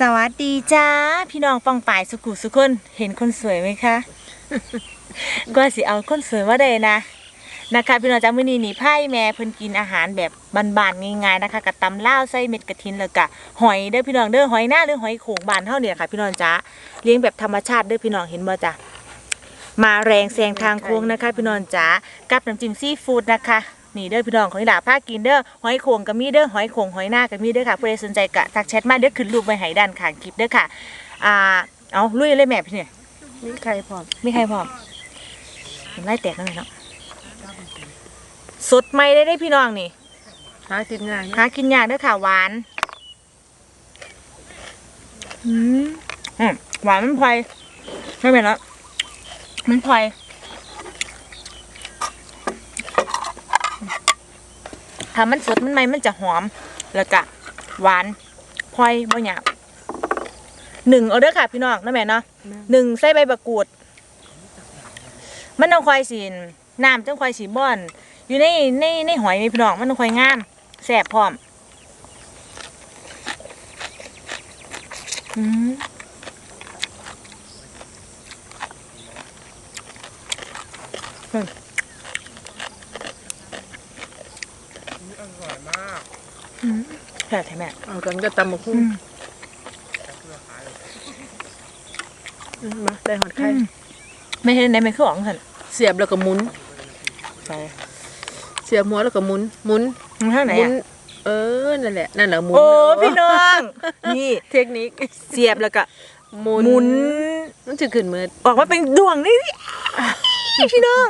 สวัสดีจ้าพี่น้องฟังป่ายสุขุสุคนเห็นคนสวยไหมคะ ก็สิเอาคนสวยมาได้นะนะคะพี่น้องจ้ามื้อนี้นี่ไพ่แม่เพิ่นกินอาหารแบบบานๆง่ายๆนะคะกับตำลาวใส่เม็ดกระถินแล้วก็หอยเด้อพี่น้องเด้อหอยหน้าหรือหอยโขงบานเท่าเนี่ยค่ะ พี่น้องจ้าเลี้ยงแบบธรรมชาติเด้อพี่น้องเห็นบ่จ้ะมาแรงแซงทางโค้งนะคะ พี่น้องจ้ากับน้ำจิ้มซีฟู้ดนะคะ นี่เด้อพี่น้องของนี่ล่ะพากินเด้อหอยโขงก็มีเด้อหอยโขงหอยหน้าก็มีเด้อค่ะผู้ใดสนใจก็ทักแชทมาเด้อขึ้นรูปไว้ให้ด้านข้างคลิปเด้อค่ะอ่าเอาลุยเลยแม่พี่เนี่ยมีใครพร้อมไม่ใครพร้อมเห็นไล่แตกแล้วเนาะสดใหม่ได้ได้พี่น้องนี่หากินง่ายหากินยากเด้อค่ะหวานอืมอืมหวานมันพลอยไม่เป็นแล้วมันพลอย ถ้ามันสดมันใหม่มันจะหอม แล้วก็หวานพลอยบ่หยาบหนึ่งเอาเด้อค่ะพี่น้องนะแม่เนาะหนึ่งใส่ใบมะกรูด มันต้องคอยสีน้ำต้องคอยสีบ่อน อยู่ในในในหอยมีพี่น้องมันต้องคอยงามแสบพร้อมอืมอืม อืมแซ่บแท้แม่เอากันก็ตำบักอืหุ่งมอืมมาได้หอดไข่อืมไม่เห็นในไม่คือของสันเสียบแล้วก็หมุนไปเสียบหัวแล้วก็หมุนหมุนมันข้างไหนหมุนอะเออนั่นแหละนั่นแหละหมุนโอ้เพี่น้องนี่เทคนิคเสียบแล้วก็หมุนหมุนมันจะขึ้นมือออกมาเป็นดวงนี่นี่พี่น้อง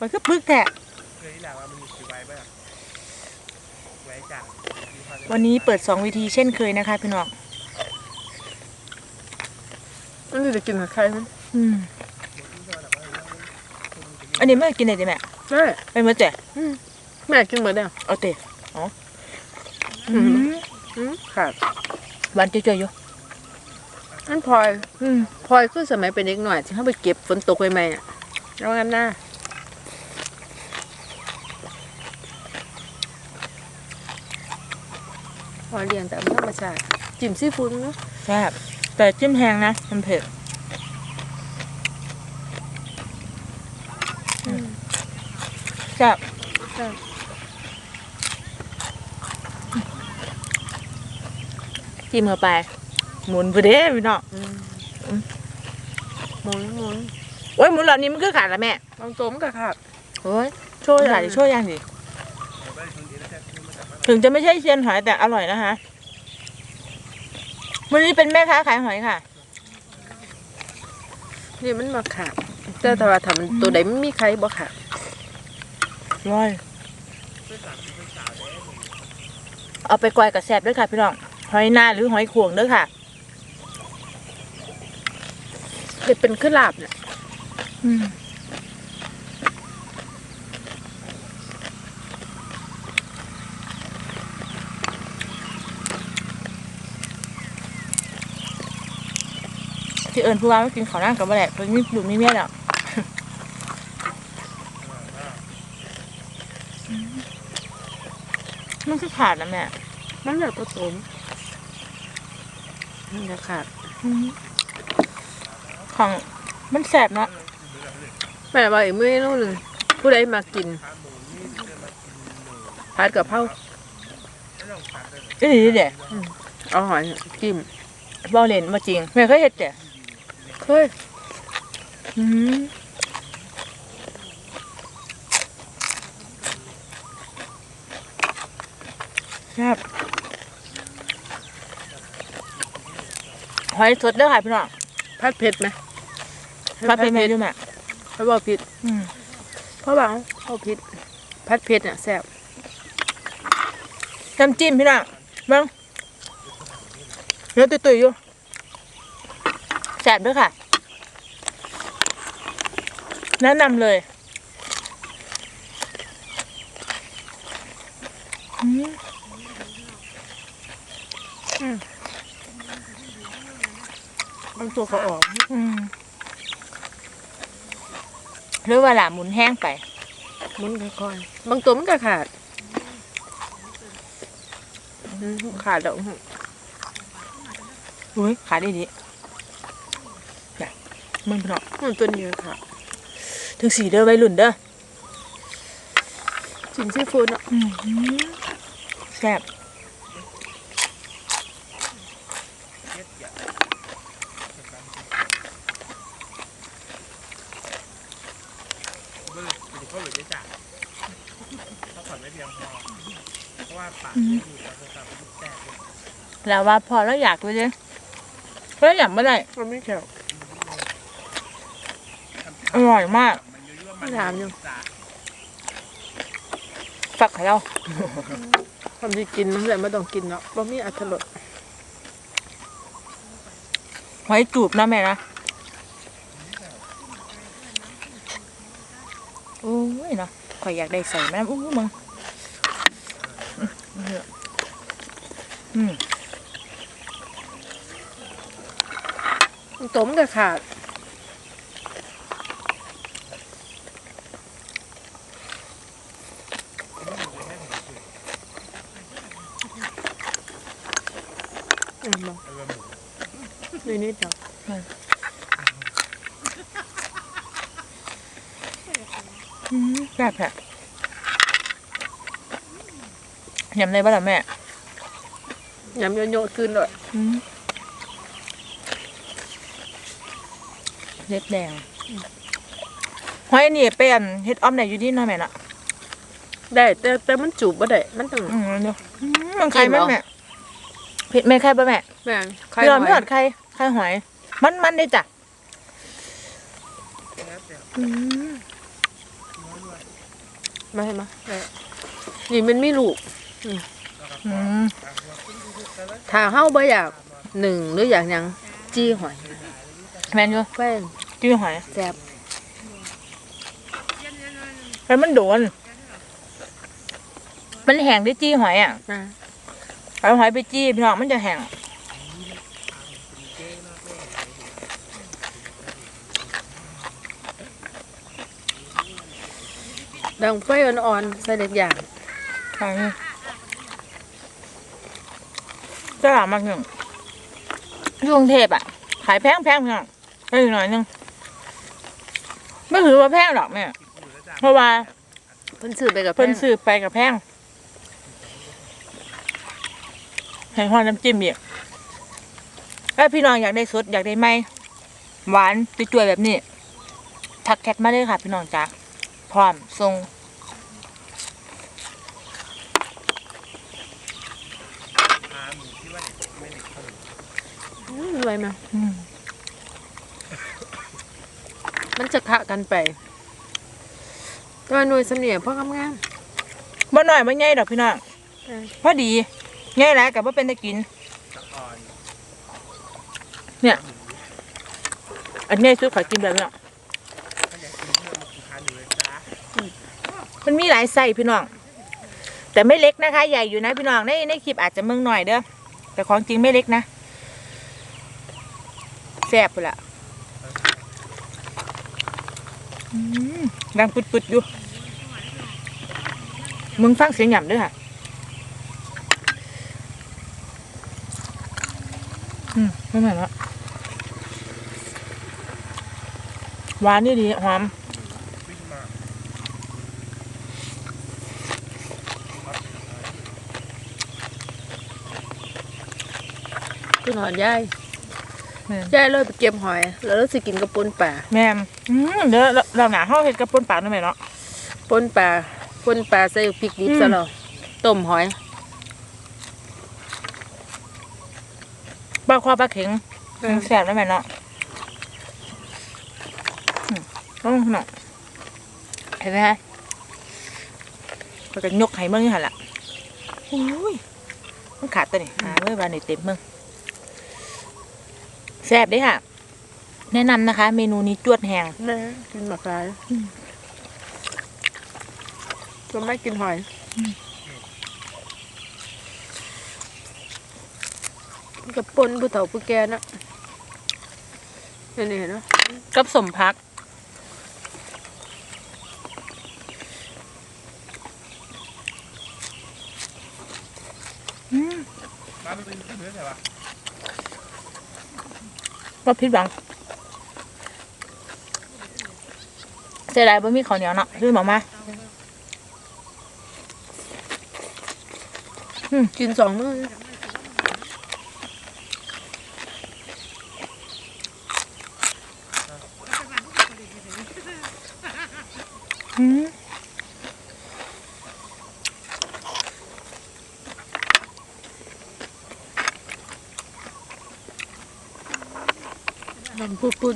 มันก็พึกแท้ วันนี้เปิดสองวิธีเช่นเคยนะคะพี่น้องมันจะกินกับไข่มันอืมอันนี้ไม่กินเลยจ้ะแม่ใช่เป็นมื่อแต่อืมแม่กินหมดแล้วเอาเตะอ๋ออือืมมอืมขาดหวานเจ๋ยๆอยู่อันพลอยอืมพลอยคือสมัยเป็นเด็กหน่อยที่เขาไปเก็บฝนตกใหม่ๆอะแล้วงั้นหน้าพล อยเลี้ยงตามธรรมชาติจิ้มซีฟู้ดเนาะแซ่บแต่จิ้มแห้งนะมันเผ็ดอืมแซ่บใช่จิ้มเข้าไป หมุนไปเด้พี่น้องอืมหมุนหมุนโอ้ยหมุนเหล่านี้มันคือขาดแล้วแม่บางตัวมันก็ขาดโอ้ยโชว์หน่อยดิโชว์ยังดิ ถึงจะไม่ใช่เซียนหอยแต่อร่อยนะคะ วันนี้เป็นแม่ค้าขายหอยค่ะ นี่มันมาขาดแต่ถ้าว่าถ้ามันตัวใดมันมีใครบ่ขาดร้อย เอาไปกวายกับแซบด้วยค่ะพี่น้อง หอยนาหรือหอยขวงด้วยค่ะเด็ดเป็นขึ้นลาบเนี่ย ที่เอิญผู้ว่าไม่กินข้าวนั่งกับแหละเป็นมีอยู่มีเมียแล้วมันคือขาดนะแม่มันแบบผสมมันจะขาดของมันแสบเนาะแม่ว่าอีกเมื่อนู่นงผู้ใดมากินผัดกับเพราอีหลีเด็ดเอาหอยจิ้มบอเลนมาจริงแม่เคยเห็ดแต่ เคยอืมครับหอยสดเด้อค่ะพี่น้องผัดเผ็ดไหมพัดเป็นเมนูแม่เพราะว่าผิดอืมเพราะว่าเขาผิดผัดเผ็ดเนี่ยแซ่บน้ำจิ้มพี่น้องเบ้างเนื้อตุยๆอยู่ แสบด้วยค่ะ แนะนำเลยอืมบางตัวเขาออกอืมหรือว่าหลาหมุนแห้งไป หมุนค่อยๆบางตัวมันก็ขาดอืมขาดแล้วอุ้ยขายได้ดีจ้ะ มึงพี่น้องมันตัวนี้ค่ะถึงสีเด้อไว้รุ่นเด้อชิมซีฟู้ดเนาะอืมแซ่บก็เลยเป็นข้อหลุดได้จากพักผ่อนไม่เพียงพอเพราะว่าปากไม่อยู่กับโทรศัพท์มันแตกเลยแล้วว่าพอแล้วอยากเลยเด้เพราะอยากไม่ได้มันไม่แข็ง อร่อยมากมันยั่วๆมันถามอยู่จากฝักให้เราความที่กินมันแต่ไม่ต้องกินเนาะบ่มีอัตรสหอยจูบนะแม่นะโอ้ยเนาะข่อยอยากได้ใส่แม่อู้มึงอืมมันต้มกับขาดอืมบ่ เออหมู นี่นิดเดียว อืม แซ่บแท้ยำได้ป่ะล่ะแม่ยำโยนๆขึ้นเลยอืมเล็บแดงหอยนี่เป็นเฮ็ดอ้อมได้อยู่ที่นั่นแม่น่ะ ได้แต่แต่มันจูบบ่ได้มันต้องอืมเดี๋ยวอืมมันไข่มั้ยแม่เผ็ดแม่ไข่ป่ะแม่แม่งไข่พี่เราหไม่อหอยดไข่ไข่หอย มันมันได้จ้ะแล้วแต่อื มมาให้มาได้นี่มันมีลูกอืมถ้าเฮาบ่อยากหนึ่งหรืออยากหยังจี้หอยแม่นอยู่แป้งจิ้มหอยแซ่บแล้วมันโดน มันแห้งได้จี้หอยอะนะเอาหอยไปจี้พี่น้องมันจะแห้ง ดังไฟอ่อนๆใส่เล็กอย่างใช่จะหลามมากหนึ่งที่กรุงเทพอะ ขายแพงแพงพี่น้องไปอีกหน่อยหนึงไม่ถือว่าแพงหรอกแม่เพราะว่าเพิ่นซื้อไปกับเพิ่นแป้งซื้อไปกับแพงให้หอน้ำจิ้มอีกถ้าพี่น้องอยากได้สดอยากได้ไหมหวานจุ่ยๆแบบนี้ทักแคทมาเลยค่ะพี่น้องจ้า พร้อมทรงพาหมูที่ว่าเด็กไม่เด็กเท่าไหร่อืมรวยมาอืมมันจะขะกันไปแตัวาหน่วยเสนียพ่องามบ่หน่อยบ่ใหญ่ดอกพี่น้องๆเออพอดีใหญ่แล้วกับว่าเป็นตะกินอ่อนเนี่ย อันนี้สุดขอกินแบบนี้ ถ้าอยากกินเพิ่มมาทานอยู่เลยจ้า มันมีหลายไส้พี่น้อง แต่ไม่เล็กนะคะ ใหญ่อยู่นะพี่น้องในในคลิปอาจจะเมืองหน่อยเด้อแต่ของจริงไม่เล็กนะแซ่บไปละดังปุดๆอยู่มึงฟังเสียงหย่ำด้วยค่ะอืมไม่เหมือนละหวานนี่ดีหอม วิ่งมา ขึ้น หอนยายแม่นยายเลยไปเก็บหอย แล้วเราสิกินกับปนป่าแม่อืมเดี๋ยวเราเราหนาห้าเห็ดกระปุนปากหน่อยไหมเนาะ ปนป่าปนป่าใส่พริกดิบอืม ซะแล้วต้มหอยปลาควาปลาเข็งแสบได้ไหมเนาะอืมต้องหน่อยเห็นไหมฮะก็จะยกไห้เมืองนี่หันละอุ้ยมันขาดตัวนี่หาเมื่อบานนี่เต็มเมือง แซ่บเด้ค่ะ แนะนำนะคะ เมนูนี้จวดแหงนะกินหมากรายก็ไม่กินหอย กับปนผู้เฒ่าผู้แก่เนาะนี่นี่เห็นไหมกับสมพัก อืม มาเป็นเนื้อแต่ว่า ก็ผิดหวังเสียดายบ่มีข้าวเหนียวเนาะซื้อมามากินสองมื้ออืม ลำปุด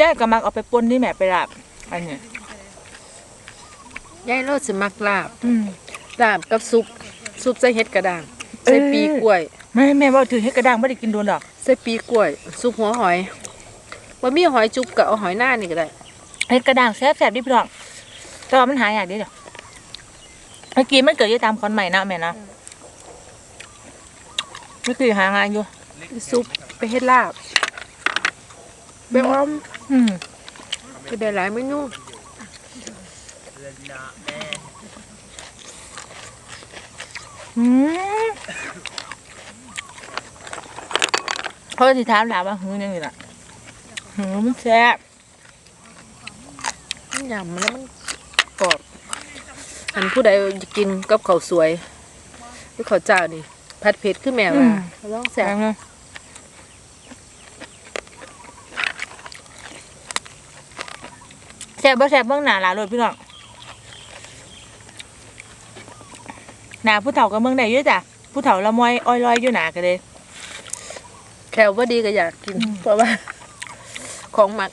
ยายก็มักเอาไปป่นนี่แม่ไปลาบอันนี้ๆยายเราสิมักลาบอืม ลาบกับซุปซุปใส่เห็ดกระด้างใส่เออปีกล้วย แม่แม่ว่าถือให้กระด้างไม่ได้กินโดนดอก ใส่ปีกล้วย ซุปหัวหอยบ่มีหอยจุบก็เอาหอยหน้านี่ก็ได้ให้กระด้างแซ่บแซ่บๆดิพี่น้องแต่ว่ามันหายากเดิเดี๋ยวเมื่อกี้มันเกิดอยู่ตามคอนใหม่นะแม่นะเมื่อกี้หางานอยู่ซุปไปเฮ็ดลาบ ไปอ้อมอืมก็ได้หลายเมนูเรือนนาแม่อืมเขาจะถามถามว่าหือยังไงล่ะหือมันแซ่บมันยำแล้วมันกรอบอันผู้ใดจะกินกับข้าวสวยหรือข้าวเจ้านี่ผัดเผ็ดคือแม่ว่าลองแซ่แซ่บบ นะแซ่บบ่แซ่บเบื้องหน้าหลานรถพี่น้องหน้าผู้เฒ่ากับเมืองใดอยู่จ้ะผู้เฒ่าละมอยอ้อยลอยอยู่หนากันเลยแคลว่าดีก็อยากกินอืมเพราะว่า ของหมัก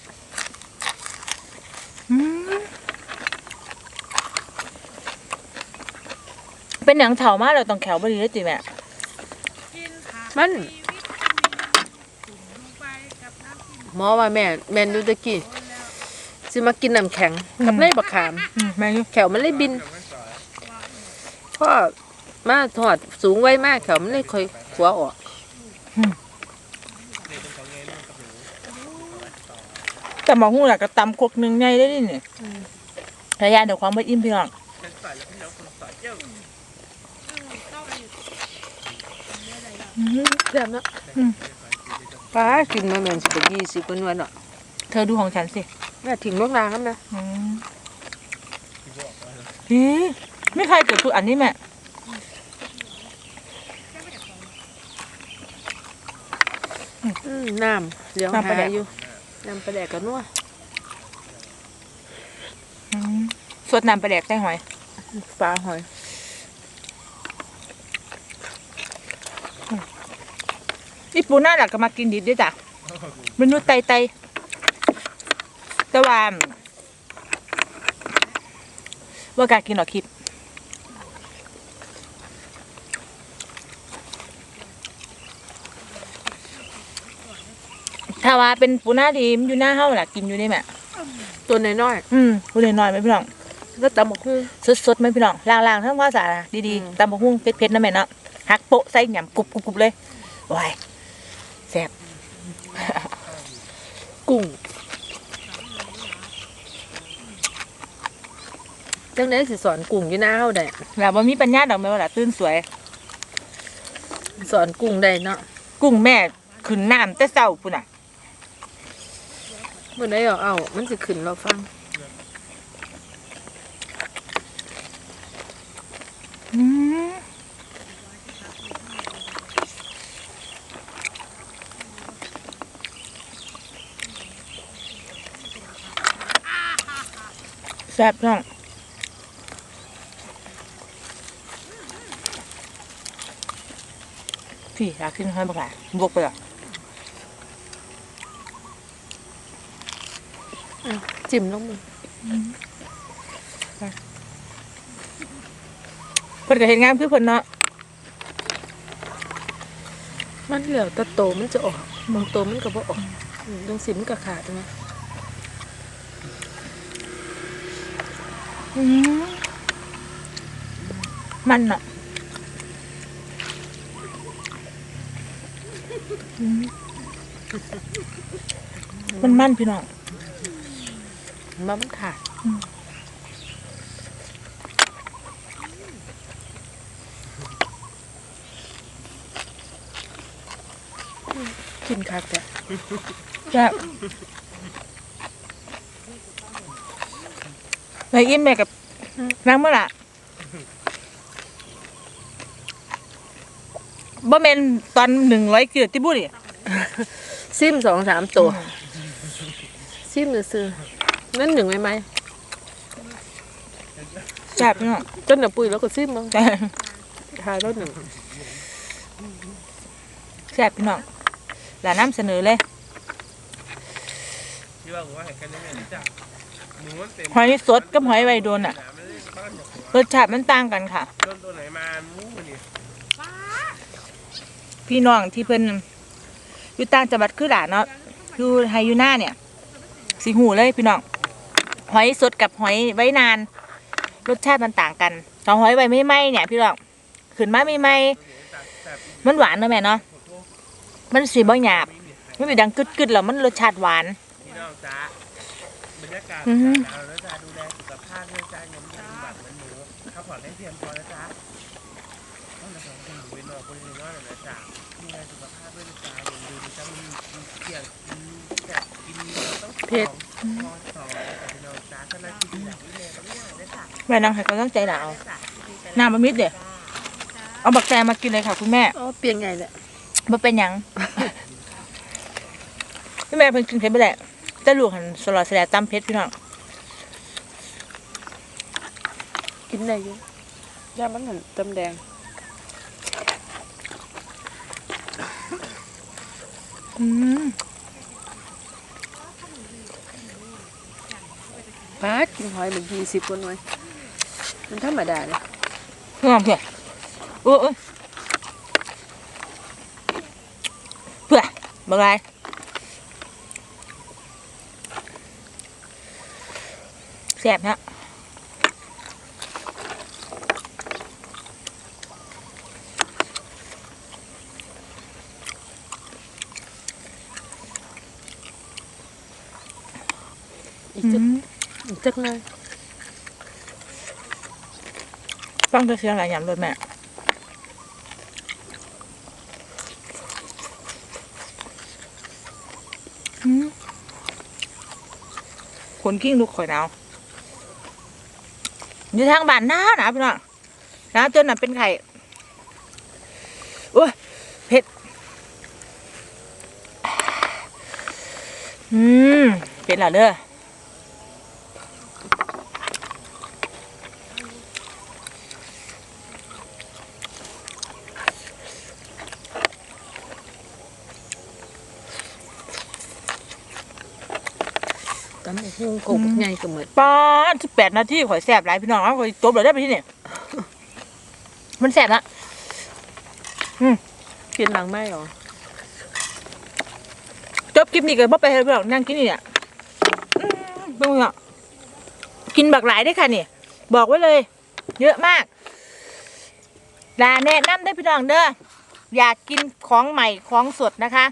อืมเป็นหนังเถามากเราต้องแขวบดีเลยจิแม่มัน หมอว่าแม่ แม่นดูตะกี้ สิมากินน้ำแข็งกับในบักขาม อืมแม่อยุแขวมันเลยบินพ่อมาถอดสูงไว้มากแขวมันเลยค่อยขัวออกแต่หมอหูหลักกระตำครกหนึ่งไงได้ดิเนี่ยระยะเดี๋ยวความไม่อิ่มพี่น้องเป็นสายแล้วพี่น้องคนสายเจ้าอืมแซ่บเนาะอืมป้ากินมาแม่นสิบยี่สิบวันวันเนาะเธอดูของฉันสิ แม่ทิ้งลูกนางกันนะอืมฮีไม่ใครเกิดทุกอันนี้แม่อืมน้ำเดี๋ยวหาอยู่น้ำปลาแดกกันนัวอืมสดน้ำปลาแดกใส่หอยปลาหอยอีปูน่าหลักก็มากินดิบด้วยจ้ะเมนูไตไต แต่ว่าว่ากล้ากินหรอกคลิปถ้าว่าเป็นปูน่าดีมนอยู่หน้าเฮาล่ะกินอยู่นี่แม่ตัวน้อยอืมปูน้อยๆไหมพี่น้องๆแล้วตำบักหุ่งสดๆไหมพี่น้องล้างๆทั้งภาษาดีอืมๆตำบักหุ่งเผ็ดๆนะแม่เนาะหักโปะใส่หยำกรุบๆๆเลยว้ายแซ่บกุ้ง จังได๋สิสอนกุ้งอยู่หน้าเฮาได้แล้วบ่มีปัญญาดอกแม่ว่าล่ะตื่นสวย สอนกุ้งได้เนาะกุ้งแม่ขึ้นน้ำแต่เช้าพุ่นน่ะเมื่อใดเอาเอา มันสิขึ้นเราฟังอืมแซ่บน้อง พี่อยากกินให้บักหลายบวกไปละจิ้มลงมือเพิ่นก็เห็นงานคือเพิ่นเนาะมันเหลือแต่โตมันจะออกบางโตมันก็บ่ออกอืมตรงสิมันก็ขาดนะอืมมันเนาะ มมันมันพี่น้องมันมันขาดกกินคักแต่จ้ะไปอิ่มแม่กับน้ำเมื่อล่ะ บ่แม่นตอนหนึ่งร้อยเกือบที่บุรีซิมสองสามตัว ซิมซื้อๆนั่นหนึ่งไหมไหมแซ่บพี่น้องต้นหนาปุยแล้วก็ซิมมั้งแซ่บทายรถหนึ่งแซ่บพี่น้องหลานน้ำเสนอเลยที่ว่าผมว่าเห็นกันยังไงจ้ะหนูมันเต็มหอยสดกับหอยไวโดนอะหนามันเลยบ้านหยกหัวรสชาติมันต่างกันค่ะโดนตัวไหนมามู้มันนี่ พี่น้องที่เพิ่นอยู่ต่างจังหวัดคือหลานเนาะอยู่ไฮยูน่าเนี่ยสีหูเลยพี่น้องหอยสดกับหอยไว้นาน รสชาติมันต่างกันตอนหอยไว้ไม่ไหมเนี่ย พี่น้องขึ้นมาไม่ไหมมันหวานเนอะแม่เนาะมันสีบ่หยาบมันมีดังกึดกึดๆแล้วมันรสชาติหวานพี่น้องจ้าบรรยากาศอือฮึหนาวแล้วจ้าดูแล หน่อยนะจ้าดูแลสุขภาพด้วยนะจ้าอย่าลืมจ้ามันมันเกี่ยงกินแต่กินเราต้องเผ็ดพอสองแต่พี่น้องจ้าถ้าเรากินแบบนี้เลยก็ไม่ได้นะจ้าแม่นางให้กำลังใจหนาวน้ำมันมิดเดี๋ยวเอาบักแตงมากินเลยค่ะคุณแม่อ๋อเปลียงไงแหละมันเป็นหยังพี่แม่เพิ่งกินเผ็ดไปแหละแต่ลูกหันสลอดแสลดตำเผ็ดพี่น้องกินได้อยู่ย่ามันหันตำแดง อืม ปาดกินหอยมือนยี่สิบคนหน่วยมันธรรมดาเลยพี่น้องเพื่อโอ้ยเพื่อบอกไรแซ่บนะ อีกจักอีก จักหน่อยฟังเสียงอะไรอย่างรถแม่อืมขนกิ้งลูกข่อยหนาวอยู่ทางบ้านหนาวหนาวพี่น้องหนาวจนน่ะเป็นไข่โอ้ยเผ็ด อืม เป็นเหรอเด้อ ตำบักหุ่งกบใหญ่ก็เหมือนป้าสิบแปดนาทีข่อยแสบหลายพี่น้องเอาข่อยจบเลยได้ไปที่นี่มันแสบละกินหลังไม่หรอจบคลิปนี้ก็บ่ไปให้พี่น้องนั่งกินนี่เนี่ยอืมเป็นไงอะกินบักหลายได้อค่ะนี่ บอกไว้เลย เยอะมากลาแนะนำได้อพี่น้องเด้ออยากกินของใหม่ของสดนะคะ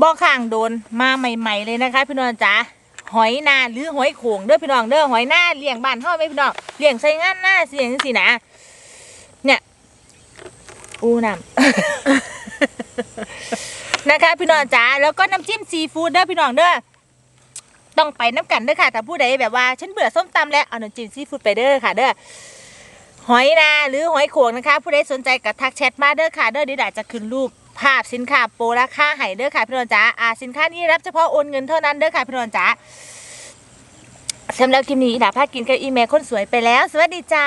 บ่อข้างโดนมาใหม่ ๆ เลยนะคะ พี่น้องจ๋าหอยนาหรือหอยโขงเด้อพี่น้องเด้อหอยนาเลี้ยงบ้านเฮาไหมพี่น้องเลี้ยงใส่งานหน้าเสียงสินะเนี่ยอู้น้ำนะคะ พี่น้องจ๋าแล้วก็น้ำจิ้มซีฟู้ดเด้อพี่น้องเด้อต้องไปน้ำกันเด้อค่ะแต่ผู้ใดแบบว่าฉันเบื่อส้มตำแล้วเอาน้ำจิ้มซีฟู้ดไปเด้อค่ะ เด้อหอยนาหรือหอยโขงนะคะ ผู้ใดสนใจกับทักแชทมาเด้อค่ะเด้อเดี๋ยวดาจะขึ้นรูปภาพสินค้าโปรราคาไห้เด้อค่ะพี่นนจ๋าอ่าสินค้านี้รับเฉพาะโอนเงินเท่านั้นเด้อค่ะพี่นนจ๋าสำหรับคลิปนี้ดาพากินกับอีเมลคนสวยไปแล้ว สวัสดีจ้า